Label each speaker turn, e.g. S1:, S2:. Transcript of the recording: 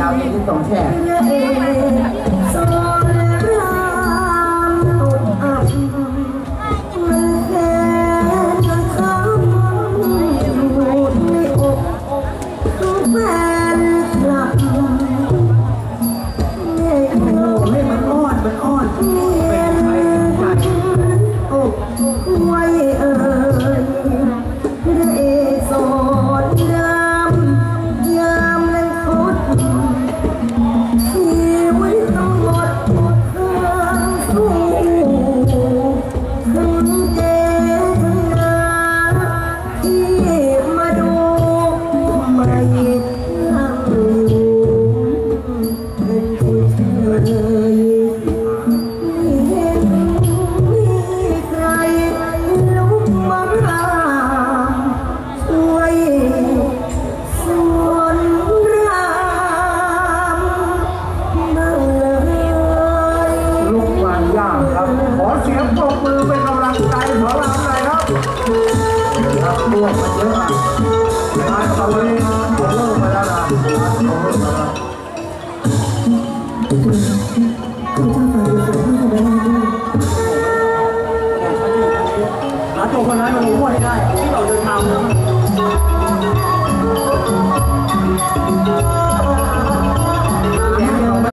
S1: 表演，的动车？ สู้
S2: สียงปรบมือเป็นกำลังใจขอรับหน่อยครับครับพวกมันเยอะอะงานตอนนี้ผมเลิกไปแล้วนะผมเลิกไปแล้ว
S3: หาตัวคนร้ายมาลงโทษให้ได้ที่เราเดินทางมา